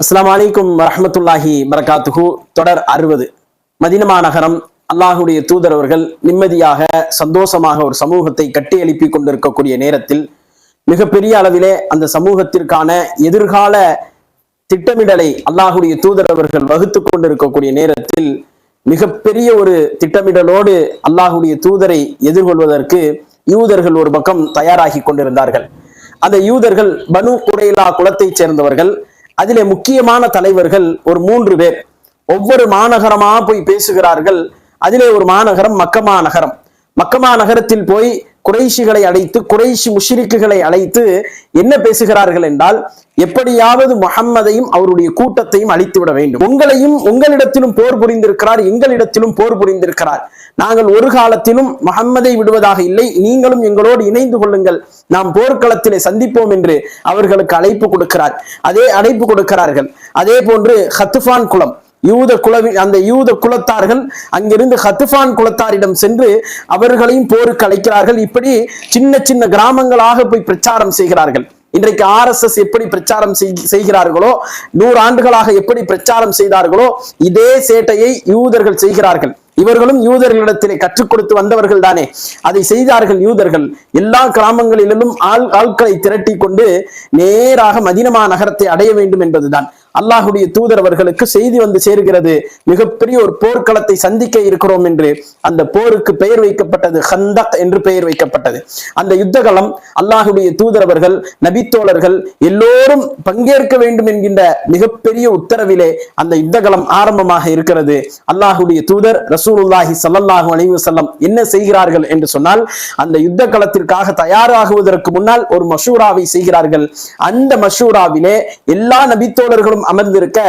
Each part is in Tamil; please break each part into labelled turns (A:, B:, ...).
A: அஸ்லாம் வலைக்கும் வரமத்துல்லாஹி வரகாத்துகு தொடர் அறுபது. மதின மாநகரம் அல்லாஹுடைய தூதர் நிம்மதியாக சந்தோஷமாக ஒரு சமூகத்தை கட்டி எழுப்பி கொண்டிருக்கக்கூடிய நேரத்தில் மிகப்பெரிய அளவிலே அந்த சமூகத்திற்கான எதிர்கால திட்டமிடலை அல்லாஹுடைய தூதரவர்கள் வகுத்து கொண்டிருக்கக்கூடிய நேரத்தில் மிகப்பெரிய ஒரு திட்டமிடலோடு அல்லாஹுடைய தூதரை எதிர்கொள்வதற்கு யூதர்கள் ஒரு பக்கம் தயாராகி கொண்டிருந்தார்கள். அந்த யூதர்கள் பனு குறைலா குலத்தைச் சேர்ந்தவர்கள் அதிலே முக்கியமான தலைவர்கள் ஒரு மூன்று பேர். ஒவ்வொரு மாநகரமா போய் பேசுகிறார்கள். அதிலே ஒரு மாநகரம் மக்கமா நகரம். மக்கமா நகரத்தில் போய் குறைஷிகளை அழைத்து குறைஷி முஷிரிக்குகளை அழைத்து என்ன பேசுகிறார்கள் என்றால் எப்படியாவது முகம்மதையும் அவருடைய கூட்டத்தையும் அழித்துவிட வேண்டும். உங்களையும் உங்களிடத்திலும் போர் புரிந்திருக்கிறார் எங்களிடத்திலும் போர் புரிந்திருக்கிறார். நாங்கள் ஒரு காலத்திலும் முகம்மதை விடுவதாக இல்லை நீங்களும் எங்களோடு இணைந்து கொள்ளுங்கள். நாம் போர்க்களத்திலே சந்திப்போம் என்று அவர்களுக்கு அழைப்பு கொடுக்கிறார். அதே அழைப்பு கொடுக்கிறார்கள். அதே போன்று ஹத்துஃபான் குலம் யூத குலவி அந்த யூத குலத்தார்கள் அங்கிருந்து ஹத்துஃபான் குலத்தாரிடம் சென்று அவர்களையும் போருக்கு அழைக்கிறார்கள். இப்படி சின்ன சின்ன கிராமங்களாக போய் பிரச்சாரம் செய்கிறார்கள். இன்றைக்கு ஆர்எஸ்எஸ் எப்படி பிரச்சாரம் செய்கிறார்களோ நூறு ஆண்டுகளாக எப்படி பிரச்சாரம் செய்தார்களோ இதே சேட்டையை யூதர்கள் செய்கிறார்கள். இவர்களும் யூதர்களிடத்திலே கற்றுக் கொடுத்து வந்தவர்கள் தானே. அதை செய்தார்கள் யூதர்கள். எல்லா கிராமங்களிலும் ஆள் ஆட்களை திரட்டி கொண்டு நேராக மதினமா நகரத்தை அடைய வேண்டும் என்பதுதான். அல்லாஹுடைய தூதர் அவர்களுக்கு செய்தி வந்து சேர்கிறது. மிகப்பெரிய ஒரு போர்க்களத்தை சந்திக்க இருக்கிறோம் என்று. அந்த போருக்கு பெயர் வைக்கப்பட்டது ஹந்தக் என்று பெயர் வைக்கப்பட்டது. அந்த யுத்தகலம் அல்லாஹுடைய தூதர் அவர்கள் நபித்தோழர்கள் எல்லோரும் பங்கேற்க வேண்டும் என்கின்ற மிகப்பெரிய உத்தரவிலே அந்த யுத்தகலம் ஆரம்பமாக இருக்கிறது. அல்லாஹுடைய தூதர் ரசூலுல்லாஹி சல்லாஹூ அலைவு செல்லம் என்ன செய்கிறார்கள் என்று சொன்னால் அந்த யுத்த களத்திற்காக தயாராகுவதற்கு முன்னால் ஒரு மஷூராவை செய்கிறார்கள். அந்த மஷூராவிலே எல்லா நபித்தோழர்களும் அமர்ந்திருக்க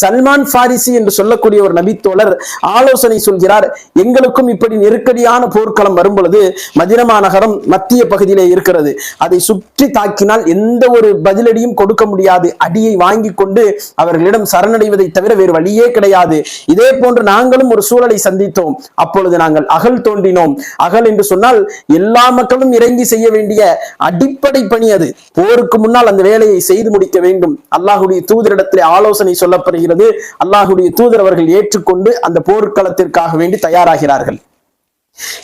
A: சல்மான் பாரிசி என்று சொல்லக்கூடிய ஒரு நபித்தோழர் ஆலோசனை சொல்கிறார் எங்களுக்கும் இப்படி நெருக்கடியான போர்க்களம் வரும் பொழுது மதினமா நகரம் மத்திய பகுதியிலே இருக்கிறது. அதை சுற்றி தாக்கினால் எந்த ஒரு பதிலடியும் கொடுக்க முடியாது. அடியை வாங்கி கொண்டு அவர்களிடம் சரணடைவதை தவிர வேறு வழியே கிடையாது. இதே போன்று நாங்களும் ஒரு சூழலை சந்தித்தோம். அப்பொழுது நாங்கள் அகல் தோண்டினோம் அகல் என்று சொன்னால் எல்லா மக்களும் இறங்கி செய்ய வேண்டிய அடிப்படை பணி அது. போருக்கு முன்னால் அந்த வேலையை செய்து முடிக்க வேண்டும். அல்லாஹுடைய தூதரிடத்திலே ஆலோசனை சொல்லப்படுகிறது. அல்லாஹுடைய தூதர் அவர்கள் ஏற்றுக்கொண்டு அந்த போர்க்களத்திற்காக வேண்டி தயாராகிறார்கள்.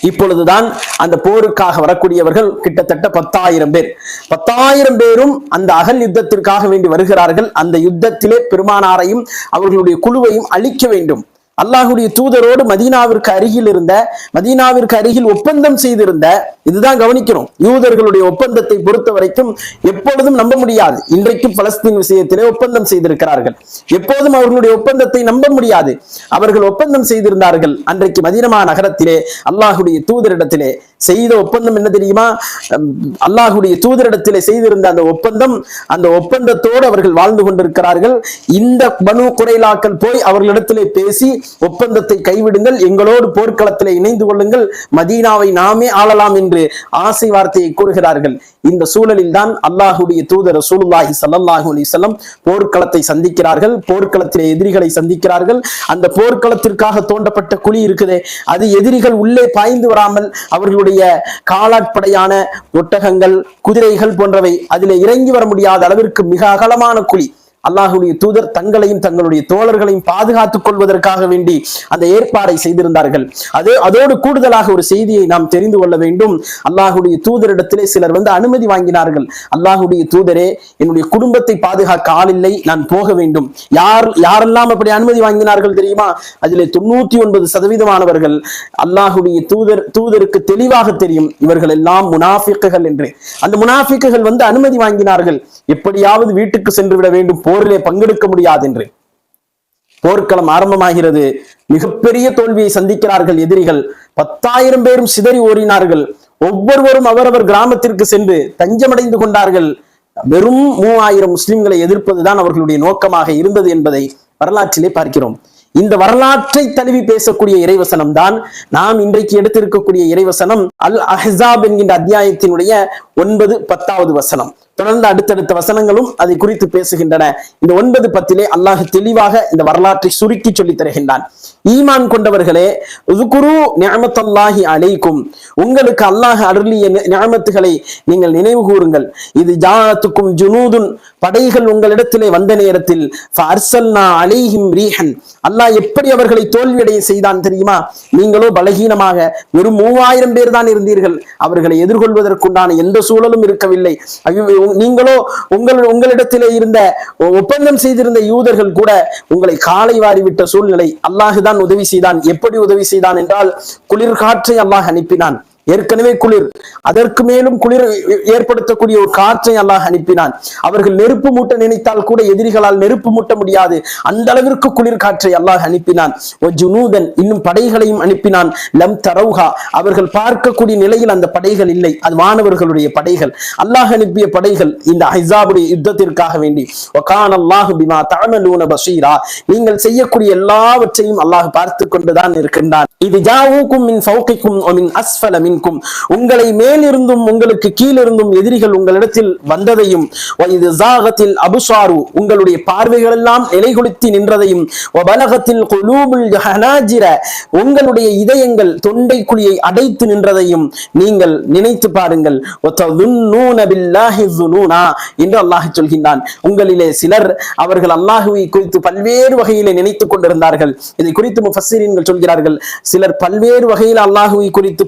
A: இப்பொழுதுதான் அந்த போருக்காக வரக்கூடியவர்கள் கிட்டத்தட்ட பத்தாயிரம் பேர். பத்தாயிரம் பேரும் அந்த அகல் யுத்தத்திற்காக வேண்டி வருகிறார்கள். அந்த யுத்தத்திலே பெருமானாரையும் அவர்களுடைய குழுவையும் அழிக்க வேண்டும். அல்லாஹுடைய தூதரோடு மதீனாவிற்கு அருகில் இருந்த மதீனாவிற்கு அருகில் ஒப்பந்தம் செய்திருந்த இதுதான் கவனிக்கணும் யூதர்களுடைய ஒப்பந்தத்தை பொறுத்த வரைக்கும் எப்பொழுதும் நம்ப முடியாது. இன்றைக்கும் பலஸ்தீன் விஷயத்திலே ஒப்பந்தம் செய்திருக்கிறார்கள். எப்போதும் அவர்களுடைய ஒப்பந்தத்தை நம்ப முடியாது. அவர்கள் ஒப்பந்தம் செய்திருந்தார்கள். அன்றைக்கு மதீனமா நகரத்திலே அல்லாஹுடைய தூதரிடத்திலே செய்த ஒப்பந்தம் என்ன தெரியுமா? அல்லாஹுடைய தூதரிடத்தில் செய்திருந்த அந்த ஒப்பந்தம் அந்த ஒப்பந்தத்தோடு அவர்கள் வாழ்ந்து கொண்டிருக்கிறார்கள். இந்த பனு குறைலாக்கள் போய் அவர்களிடத்திலே பேசி ஒப்பந்தத்தை கைவிடுங்கள் எங்களோடு போர்க்களத்திலே இணைந்து கொள்ளுங்கள் மதீனாவை நாமே ஆளலாம் என்று ஆசை வார்த்தையை கூறுகிறார்கள். இந்த சூழலில் தான் அல்லாஹுடைய தூதர் ரசூலுல்லாஹி ஸல்லல்லாஹு அலிசல்லம் போர்க்களத்தை சந்திக்கிறார்கள். போர்க்களத்திலே எதிரிகளை சந்திக்கிறார்கள். அந்த போர்க்களத்திற்காக தோண்டப்பட்ட குழி இருக்குதே அது எதிரிகள் உள்ளே பாய்ந்து வராமல் அவர்களுடைய காலாட்படையான ஒட்டகங்கள் குதிரைகள் போன்றவை அதில் இறங்கி வர முடியாத அளவிற்கு மிக அகலமான குழி. அல்லாஹுடைய தூதர் தங்களையும் தங்களுடைய தோழர்களையும் பாதுகாத்துக் கொள்வதற்காக வேண்டி அந்த ஏற்பாடை செய்திருந்தார்கள். அது அதோடு கூடுதலாக ஒரு செய்தியை நாம் தெரிந்து கொள்ள வேண்டும். அல்லாஹுடைய தூதரிடத்திலே சிலர் வந்து அனுமதி வாங்கினார்கள். அல்லாஹுடைய தூதரே என்னுடைய குடும்பத்தை பாதுகாக்க ஆளில்லை நான் போக வேண்டும். யார் யாரெல்லாம் அப்படி அனுமதி வாங்கினார்கள் தெரியுமா? அதிலே தொண்ணூத்தி ஒன்பது சதவீதமானவர்கள் அல்லாஹுடைய தூதர் தூதருக்கு தெளிவாக தெரியும். இவர்கள் எல்லாம் முனாஃபிக்குகள் என்று. அந்த முனாஃபிக்குகள் வந்து அனுமதி வாங்கினார்கள். எப்படியாவது வீட்டுக்கு சென்று விட வேண்டும் போரிலே பங்கெடுக்க முடியாது என்று போர்க்களம் ஆரம்பமாகிறது. மிகப்பெரிய தோல்வியை சந்திக்கிறார்கள் எதிரிகள். பத்தாயிரம் பேரும் சிதறி ஓடினார்கள். ஒவ்வொருவரும் அவரவர் கிராமத்திற்கு சென்று தஞ்சமடைந்து கொண்டார்கள். வெறும் மூவாயிரம் முஸ்லிம்களை எதிர்ப்பதுதான் அவர்களுடைய நோக்கமாக இருந்தது என்பதை வரலாற்றிலே பார்க்கிறோம். இந்த வரலாற்றை தழுவி பேசக்கூடிய இறைவசனம் தான் நாம் இன்றைக்கு எடுத்திருக்கக்கூடிய இறைவசனம் அல் அஹாப் என்கின்ற அத்தியாயத்தினுடைய ஒன்பது பத்தாவது வசனம். தொடர்ந்து அடுத்தடுத்த வசனங்களும் அதை குறித்து பேசுகின்றன. இந்த ஒன்பது பத்திலே அல்லாஹ் தெளிவாக இந்த வரலாற்றை சுருக்கி சொல்லி தருகின்றான். ஈமான் கொண்டவர்களே உதுகுரு நியமத்தல்லாஹி அலைக்கும். உங்களுக்கு அல்லாஹ் அருளிய நியமத்துகளை நீங்கள் நினைவு கூறுங்கள். இது ஜானத்துக்கும் ஜுனூதுன். படைகள் உங்களிடத்திலே வந்த நேரத்தில் ஃபஅர்சல்னா அலைஹிம் ரீஹன். அல்லாஹ் எப்படி அவர்களை தோல்வியடைய செய்தான் தெரியுமா? நீங்களோ பலகீனமாக வெறும் மூவாயிரம் பேர் தான் இருந்தீர்கள். அவர்களை எதிர்கொள்வதற்குண்டான எந்த சூழலும் இருக்கவில்லை. ஐயோ, நீங்களோ உங்கள் உங்களிடத்திலே இருந்த ஒப்பந்தம் செய்திருந்த யூதர்கள் கூட உங்களை காலை வாரிவிட்ட சூழ்நிலை அல்லாஹுதான் உதவி செய்தான். எப்படி உதவி செய்தான் என்றால் குளிர்காற்றை அல்லாஹ் அனுப்பினான். ஏற்கனவே குளிர். அதற்கு மேலும் குளிர் ஏற்படுத்தக்கூடிய ஒரு காற்றை அல்லாஹ் அனுப்பினான். அவர்கள் நெருப்பு மூட்ட நினைத்தால் கூட எதிரிகளால் நெருப்பு மூட்ட முடியாது. அந்த அளவிற்கு குளிர் காற்றை அல்லாஹ் அனுப்பினான். ஒ ஜுனூதன் இன்னும் படைகளையும் அனுப்பினான். லம் தரவுகா அவர்கள் பார்க்கக்கூடிய நிலையில் அந்த படைகள் இல்லை. அது மாணவர்களுடைய படைகள். அல்லாஹ் அனுப்பிய படைகள் இந்த ஹைசாபுடைய யுத்தத்திற்காக வேண்டி. ஒகான் அல்லாஹு பிமா தஅமலூன பஷீரா. நீங்கள் செய்யக்கூடிய எல்லாவற்றையும் அல்லாஹ் பார்த்து கொண்டுதான் இருக்கின்றான். இது ஜாவூக்கும் மின் ஃபௌகிக்கும் வ மின் அஸ்ஃபல மின்கும் உங்களை மேலிருந்தும் உங்களுக்கு கீழிருந்தும் எதிரிகள் உங்களிடத்தில் வந்ததையும் இது ஜாகத்தில் அபுசாரு உங்களுடைய பார்வைகள் எல்லாம் நிலைகுலுத்தி நின்றதையும் வ குலூபுல் ஹனாஜிர உங்களுடைய இதயங்கள் தொண்டை குழியை அடைத்து நின்றதையும் நீங்கள் நினைத்து பாருங்கள். என்று அல்லாஹ் சொல்கின்றான். உங்களிலே சிலர் அவர்கள் அல்லாஹுவை குறித்து பல்வேறு வகையிலே நினைத்துக் கொண்டிருந்தார்கள். இதை குறித்து முஃபஸ்ஸிரீன்கள் சொல்கிறார்கள். சிலர் பல்வேறு வகையில் அல்லாஹுவை குறித்து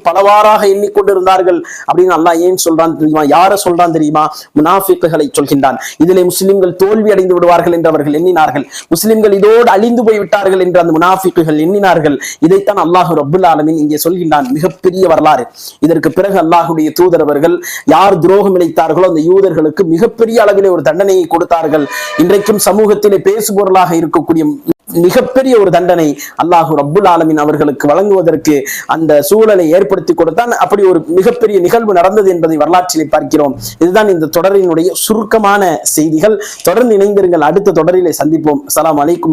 A: பலவாறாக எண்ணிக்கொண்டிருந்தார்கள். அப்படின்னு அல்லாஹ் ஏன் சொல்றான் தெரியுமா? யார சொல்றான் தெரியுமா? முனாஃபிக்குகளை சொல்கின்றான். இதிலே முஸ்லிம்கள் தோல்வி அடைந்து விடுவார்கள் என்று அவர்கள் எண்ணினார்கள். முஸ்லிம்கள் இதோடு அழிந்து போய்விட்டார்கள் என்று அந்த முனாஃபிக்குகள் எண்ணினார்கள். இதைத்தான் அல்லாஹ் ரபுல் ஆலமின் இங்கே சொல்கின்றான். மிகப்பெரிய வரலாறு. இதற்கு பிறகு அல்லாஹுடைய தூதரவர்கள் யார் துரோகம் இழைத்தார்களோ அந்த யூதர்களுக்கு மிகப்பெரிய அளவிலே ஒரு தண்டனையை கொடுத்தார்கள். இன்றைக்கும் சமூகத்திலே பேசுபொருளாக இருக்கக்கூடிய மிகப்பெரிய ஒரு தண்டனை அல்லாஹு ரப்புல் ஆலமின் அவர்களுக்கு வழங்குவதற்கு அந்த சூழலை ஏற்படுத்தி கொடுத்தான். அப்படி ஒரு மிகப்பெரிய நிகழ்வு நடந்தது என்பதை வரலாற்றிலே பார்க்கிறோம். இதுதான் இந்த தொடரினுடைய சுருக்கமான செய்திகள். தொடர்ந்து இணைந்திருங்கள். அடுத்த தொடரிலே சந்திப்போம். சலாம் அலைக்கும்.